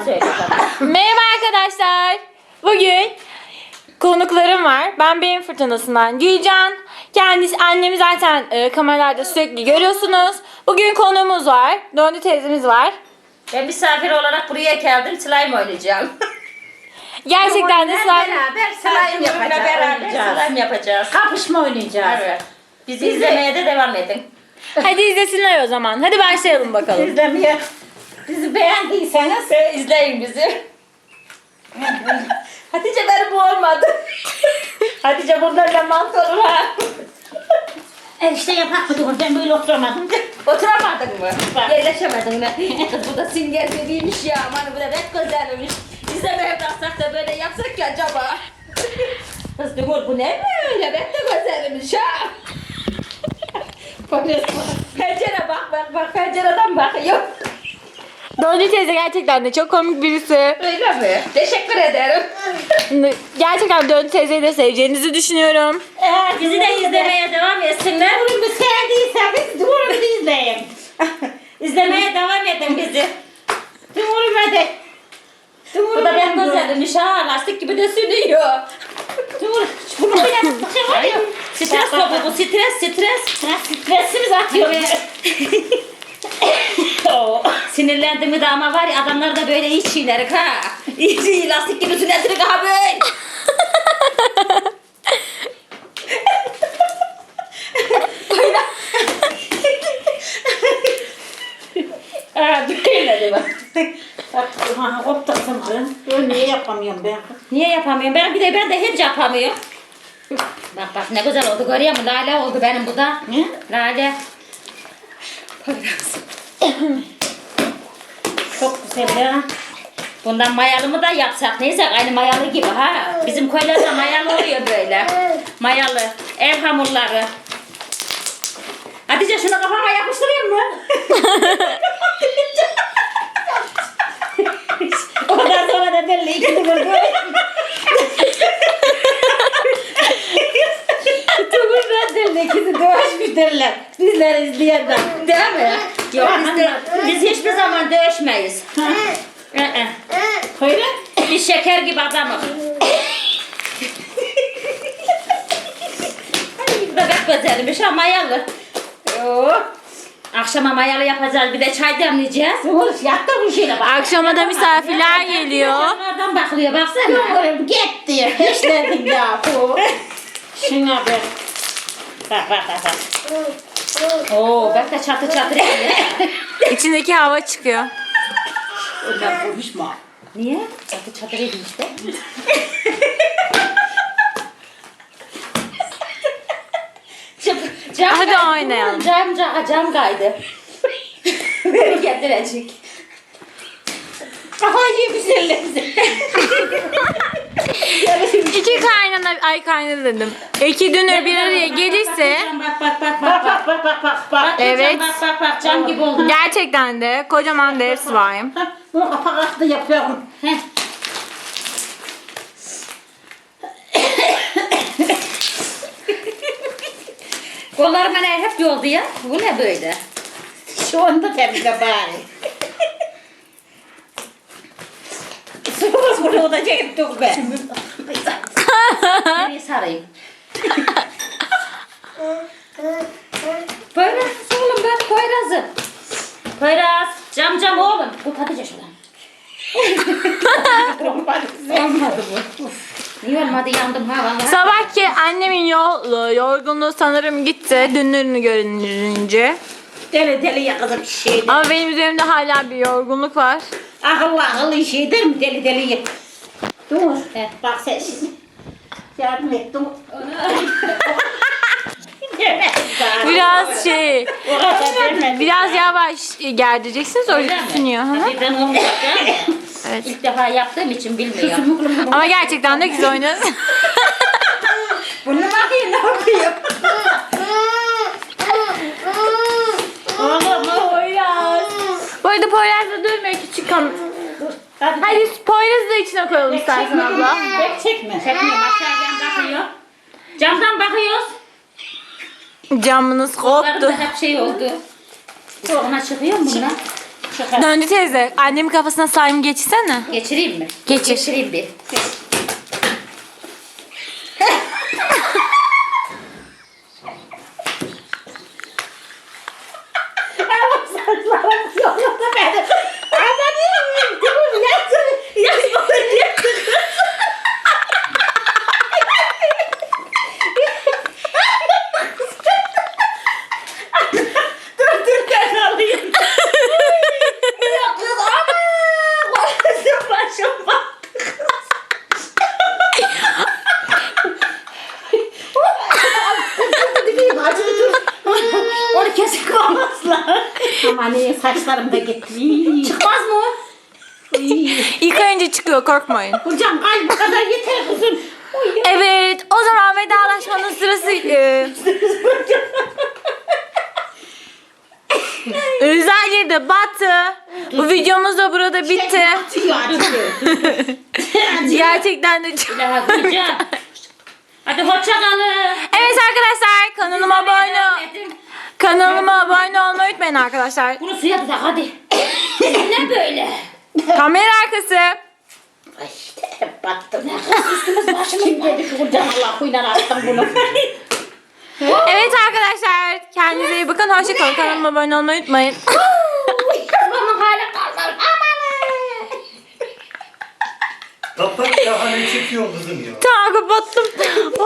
Bakalım. Merhaba arkadaşlar. Bugün konuklarım var. Ben Beyin Fırtınası'ndan Gülcan. Kendisi annemi zaten e, kameralarda sürekli görüyorsunuz. Bugün konuğumuz var. Döndü teyzemiz var. Ben misafir olarak buraya geldim. Slime oynayacağım. Gerçekten de slime... Beraber slime yapacağız. Beraber oynayacağız. slime yapacağız. Kapışma oynayacağız. Evet. Bizi izlemeye de devam edin. Hadi izlesinler o zaman. Hadi başlayalım bakalım. İzlemeye. Bizi beğendiyseniz İzleyin bizi. Hatice benim bu olmadı. Hatice bunlarla mant olur ha. işte yapak mı ben böyle oturamadım. Oturamadın mı? Yerleşemedin mi? Kız bu da sünger gibiymiş ya. Aman bu da pek güzelmiş. İzlemeye bıraksak da böyle yapsak ki acaba. Kız Dumur bu ne böyle? Pek de güzelmiş ha. Pencere bak bak bak pencereden bakıyor. Döndü teyze gerçekten de çok komik birisi. Öyle mi? Teşekkür ederim. Gerçekten Döndü teyzeyi de seveceğinizi düşünüyorum. Eğer Bizi de izlemeye devam etsinler. Durumu sevdiyseniz durumu izleyin. İzlemeye devam edin bizi. Durumu hadi. Bu da pek güzelmiş ha. Lastik gibi de sürüyor. Dur. Bunu biraz Ay, Stres topu bu stres stres. Stresimiz atıyor. Sinirlendi mi de ama var ya adamlar da böyle hiç şeyler ha. İyice lastik gibi sünetirik abi. Kızım. Ben niye yapamıyorum ben? Niye yapamıyorum? Ben bir de ben de hiç yapamıyorum. Bak bak ne güzel oldu görüyor musun? Lale oldu benim bu da. Ne? Lale. Çok güzel ya. Bundan mayalı mı da yapsak neyse aynı mayalı gibi ha. Bizim köylerde mayalı oluyor böyle. Mayalı. Ev hamurları. Hatice şunu kafama yapıştırayım mı? Ondan sonra da belli ikili böyle. Tumur ben derler ikisi dövüşmüş derler. Bizler izleyenler. Değil mi? Yok Ha, biz, de, biz hiçbir dövüşmeyiz. Ee, Öyle. Biz şeker gibi adamız. Pek güzelmiş ha mayalı. Oo. Akşama mayalı yapacağız bir de çay demleyeceğiz. Tumur yattı bu şeyle bak. Akşama da misafirler geliyor. Oradan bakılıyor baksana. Tumurum gitti. Eşledim ya bu. Şuna bak. Bak bak bak. bak. Oo bak da çatı ediyor. İçindeki hava çıkıyor. Ondan konuşma. Niye? Çatı çatır ediyor işte. Cam, cam Hadi kaydı. oynayalım. Cam, cam, cam kaydı. Beni getirecek. Ay güzellendi. İki kaynana, ay kaynana dedim. İki dünür bir araya gelirse Bak bak bak Bak bak bak. bak bak bak bak. bak. Evet. Bak bak bak cam gibi oldu. gerçekten de kocaman dev slime. Ha, Bunu kapak altı yapıyorum. Heh. Kollarım bana hep yoldu ya. Bu ne böyle? Şu anda temizle bari. Sıkılmaz bunu olacak dur be. Nereye sarayım? Poyraz oğlum ben Poyraz'ım. Poyraz cam oğlum. Bu Hatice şuradan. Olmadı bu. Niye olmadı yandım ha vallahi. Sabahki annemin yol, yorgunluğu sanırım gitti dünürünü görününce. Deli deli yakaladım şeydi. Ama benim üzerimde hala bir yorgunluk var. Akıllı akıllı şey der mi deli deli ye. Dur. He. Bak sen şimdi. Yardım et dur. Biraz şey, O kadar vermedi. biraz yavaş gerdireceksiniz o Öyle mi? tutunuyor. Hı hı. Evet. İlk defa yaptığım için bilmiyorum. Ama gerçekten de güzel oynadın. Bunu bakayım ne yapıyor? Oğlum o. Bu arada Poyraz'la durmuyor küçük kam... Hadi. Hadi Poyraz'ı da içine koyalım istersen abla. Bek çekme. Çekmiyorum aşağıdan bakıyor. Camdan bakıyoruz. Camınız koptu. da hep şey oldu. Ona çıkıyor mu bunlar? Döndü teyze. Annemin kafasına slime geçsene. Geçireyim mi? Geçir. Geçireyim bir. Ama saçlarım yolunda benim. Ama niye Dur yazın. Yazmadan yazın. Dur dur ben alayım. Yok kız ama. Başım başım battı. Acı dur. Onu kesin kovmazlar. Aman iyi saçlarım da gitti. Çıkmaz mı o? Yıkayınca çıkıyor korkmayın. Hocam ay bu kadar yeter kızım. Oy, Evet o zaman vedalaşmanın sırası. E, Rüzgar de battı. Bu videomuz da burada bitti. Atıyor atıyor. Gerçekten de çok... Hadi hoşça kalın. Evet arkadaşlar kanalıma abone kanalıma abone olmayı unutmayın arkadaşlar. Bunu suya tutak hadi. ne böyle? Kamera arkası. Ay battım. Üstümüz başımız Kim dedi ki hocam Allah huyla attım bunu. Evet arkadaşlar kendinize iyi bakın. Hoşçakalın. Kanalıma abone olmayı unutmayın. Babamın hali kalmadı. Aman. Kapat daha ne çekiyor kızım ya? tamam kapattım.